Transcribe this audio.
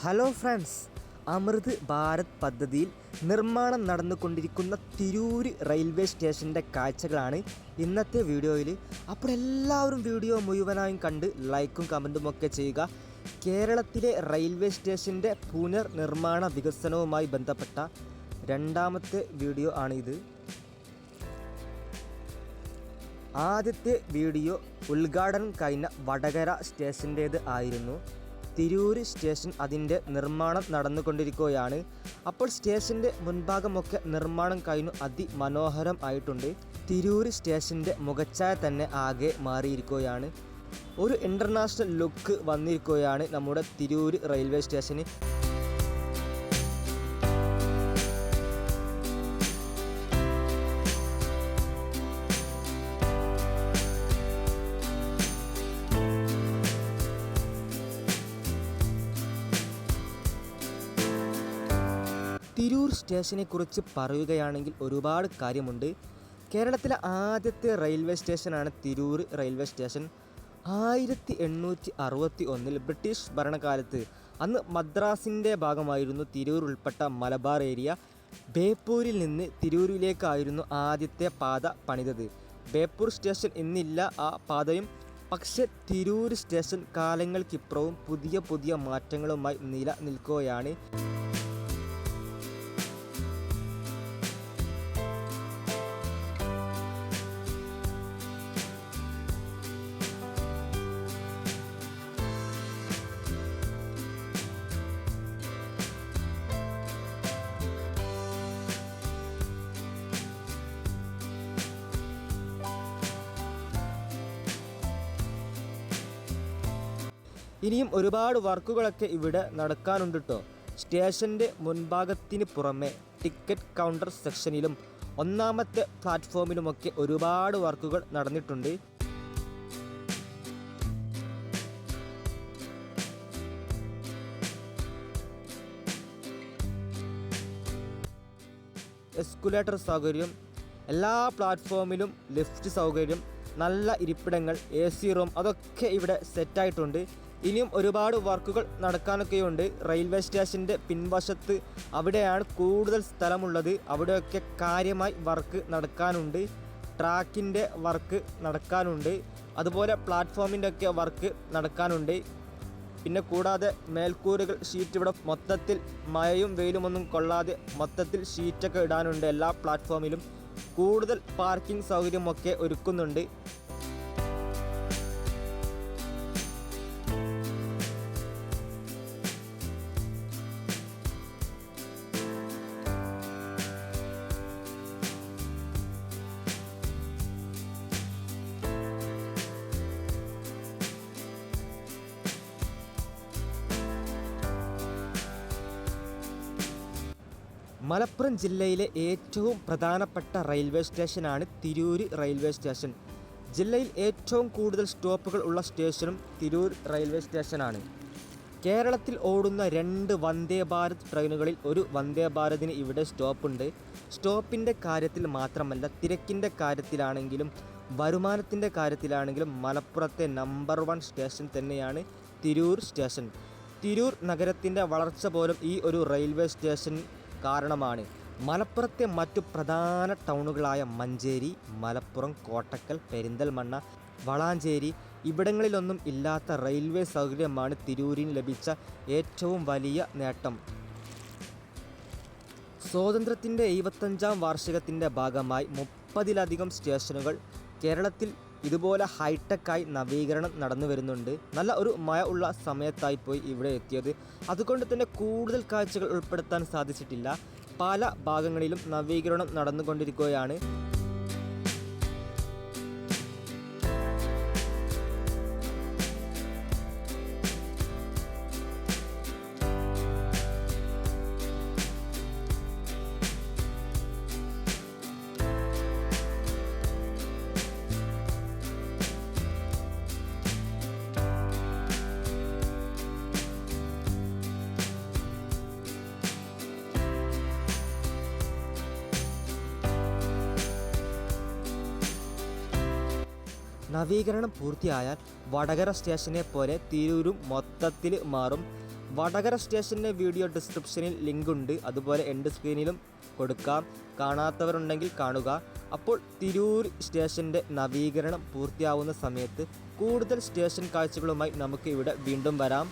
Hello friends അമൃത് ഭാരത് പദ്ധതിയിൽ നിർമ്മാണം നടന്നുകൊണ്ടിരിക്കുന്ന തിരൂര് റെയിൽവേ സ്റ്റേഷന്റെ കാഴ്ചകളാണ് ഇന്നത്തെ വീഡിയോയിൽ. അപ്പോൾ എല്ലാവരും വീഡിയോ മുഴുവനായും കണ്ട് ലൈക്കും കമന്റും ഒക്കെ ചെയ്യുക. കേരളത്തിലെ റെയിൽവേ സ്റ്റേഷന്റെ പുനർനിർമ്മാണ വികസനവുമായി ബന്ധപ്പെട്ട രണ്ടാമത്തെ വീഡിയോ ആണിത്. ആദ്യത്തെ വീഡിയോ ഉദ്ഘാടനം കഴിഞ്ഞ വടകര സ്റ്റേഷന്റേത് ആയിരുന്നു. തിരൂര് സ്റ്റേഷൻ അതിന്റെ നിർമ്മാണം നടന്നുകൊണ്ടിരിക്കുകയാണ്. അപ്പോൾ സ്റ്റേഷന്റെ മുൻഭാഗമൊക്കെ നിർമ്മാണം കഴിഞ്ഞു അതിമനോഹരം ആയിട്ടുണ്ട്. തിരൂർ സ്റ്റേഷന്റെ മുഖച്ഛായ തന്നെ ആകെ മാറിയിരിക്കുകയാണ്. ഒരു ഇന്റർനാഷണൽ ലുക്ക് വന്നിരിക്കുകയാണ് നമ്മുടെ തിരൂർ റെയിൽവേ സ്റ്റേഷന്. തിരൂർ സ്റ്റേഷനെ കുറിച്ച് പറയുകയാണെങ്കിൽ ഒരുപാട് കാര്യമുണ്ട്. കേരളത്തിലെ ആദ്യത്തെ റെയിൽവേ സ്റ്റേഷനാണ് തിരൂർ റെയിൽവേ സ്റ്റേഷൻ. ആയിരത്തി എണ്ണൂറ്റി അറുപത്തി ഒന്നിൽ ബ്രിട്ടീഷ് ഭരണകാലത്ത് അന്ന് മദ്രാസിന്റെ ഭാഗമായിരുന്നു തിരൂർ ഉൾപ്പെട്ട മലബാർ ഏരിയ. ബേപ്പൂരിൽ നിന്ന് തിരൂരിലേക്കായിരുന്നു ആദ്യത്തെ പാത പണിതത്. ബേപ്പൂർ സ്റ്റേഷൻ ഇന്നില്ല ആ പാതയും. പക്ഷെ തിരൂർ സ്റ്റേഷൻ കാലങ്ങൾക്കിപ്പുറവും പുതിയ പുതിയ മാറ്റങ്ങളുമായി നിലനിൽക്കുകയാണ്. ഇനിയും ഒരുപാട് വർക്കുകളൊക്കെ ഇവിടെ നടക്കാനുണ്ട് കേട്ടോ സ്റ്റേഷന്റെ മുൻഭാഗത്തിന് പുറമെ ടിക്കറ്റ് കൗണ്ടർ സെക്ഷനിലും ഒന്നാമത്തെ പ്ലാറ്റ്ഫോമിലുമൊക്കെ ഒരുപാട് വർക്കുകൾ നടന്നിട്ടുണ്ട്. എസ്കുലേറ്റർ സൗകര്യം എല്ലാ പ്ലാറ്റ്ഫോമിലും ലിഫ്റ്റ് സൗകര്യം നല്ല ഇരിപ്പിടങ്ങൾ എ സി റൂം അതൊക്കെ ഇവിടെ സെറ്റായിട്ടുണ്ട്. ഇനിയും ഒരുപാട് വർക്കുകൾ നടക്കാനൊക്കെയുണ്ട്. റെയിൽവേ സ്റ്റേഷന്റെ പിൻവശത്ത് അവിടെയാണ് കൂടുതൽ സ്ഥലമുള്ളത്. അവിടെയൊക്കെ കാര്യമായി വർക്ക് നടക്കാനുണ്ട്. ട്രാക്കിന്റെ വർക്ക് നടക്കാനുണ്ട്. അതുപോലെ പ്ലാറ്റ്ഫോമിന്റെ ഒക്കെ വർക്ക് നടക്കാനുണ്ട്. പിന്നെ കൂടാതെ മേൽക്കൂരകൾ ഷീറ്റ് ഇവിടെ മൊത്തത്തിൽ മഴയും വെയിലുമൊന്നും കൊള്ളാതെ മൊത്തത്തിൽ ഷീറ്റൊക്കെ ഇടാനുണ്ട് എല്ലാ പ്ലാറ്റ്ഫോമിലും. കൂടുതൽ പാർക്കിംഗ് സൗകര്യമൊക്കെ ഒരുക്കുന്നുണ്ട്. മലപ്പുറം ജില്ലയിലെ ഏറ്റവും പ്രധാനപ്പെട്ട റെയിൽവേ സ്റ്റേഷനാണ് തിരൂർ റെയിൽവേ സ്റ്റേഷൻ. ജില്ലയിൽ ഏറ്റവും കൂടുതൽ സ്റ്റോപ്പുകൾ ഉള്ള സ്റ്റേഷനും തിരൂർ റെയിൽവേ സ്റ്റേഷനാണ്. കേരളത്തിൽ ഓടുന്ന രണ്ട് വന്ദേ ഭാരത് ട്രെയിനുകളിൽ ഒരു വന്ദേ ഭാരതിന് ഇവിടെ സ്റ്റോപ്പുണ്ട്. സ്റ്റോപ്പിന്റെ കാര്യത്തിൽ മാത്രമല്ല തിരക്കിന്റെ കാര്യത്തിലാണെങ്കിലും വരുമാനത്തിന്റെ കാര്യത്തിലാണെങ്കിലും മലപ്പുറത്തെ നമ്പർ വൺ സ്റ്റേഷൻ തന്നെയാണ് തിരൂർ സ്റ്റേഷൻ. തിരൂർ നഗരത്തിന്റെ വളർച്ച പോലും ഈ ഒരു റെയിൽവേ സ്റ്റേഷൻ കാരണമാണ്. മലപ്പുറത്തെ മറ്റു പ്രധാന ടൗണുകളായ മഞ്ചേരി മലപ്പുറം കോട്ടക്കൽ പെരിന്തൽമണ്ണ വളാഞ്ചേരി ഇവിടങ്ങളിലൊന്നും ഇല്ലാത്ത റെയിൽവേ സൗകര്യമാണ് തിരൂരിന് ലഭിച്ച ഏറ്റവും വലിയ നേട്ടം. സ്വാതന്ത്ര്യത്തിന്റെ എഴുപത്തഞ്ചാം വാർഷികത്തിന്റെ ഭാഗമായി മുപ്പതിലധികം സ്റ്റേഷനുകൾ കേരളത്തിൽ ഇതുപോലെ ഹൈടെക്കായി നവീകരണം നടന്നു വരുന്നുണ്ട്. നല്ല ഒരു മഴ ഉള്ള സമയത്തായി പോയി ഇവിടെ എത്തിയത്. അതുകൊണ്ട് തന്നെ കൂടുതൽ കാഴ്ചകൾ ഉൾപ്പെടുത്താൻ സാധിച്ചിട്ടില്ല. പല ഭാഗങ്ങളിലും നവീകരണം നടന്നുകൊണ്ടിരിക്കുകയാണ്. നവീകരണം പൂർത്തിയായാൽ വടകര സ്റ്റേഷനെ പോലെ തിരൂരും മൊത്തത്തിൽ മാറും. വടകര സ്റ്റേഷന്റെ വീഡിയോ ഡിസ്ക്രിപ്ഷനിൽ ലിങ്ക് ഉണ്ട് അതുപോലെ എന്റെ സ്ക്രീനിലും കൊടുക്കാം. കാണാത്തവരുണ്ടെങ്കിൽ കാണുക. അപ്പോൾ തിരൂർ സ്റ്റേഷന്റെ നവീകരണം പൂർത്തിയാവുന്ന സമയത്ത് കൂടുതൽ സ്റ്റേഷൻ കാഴ്ചകളുമായി നമുക്ക് ഇവിടെ വീണ്ടും വരാം.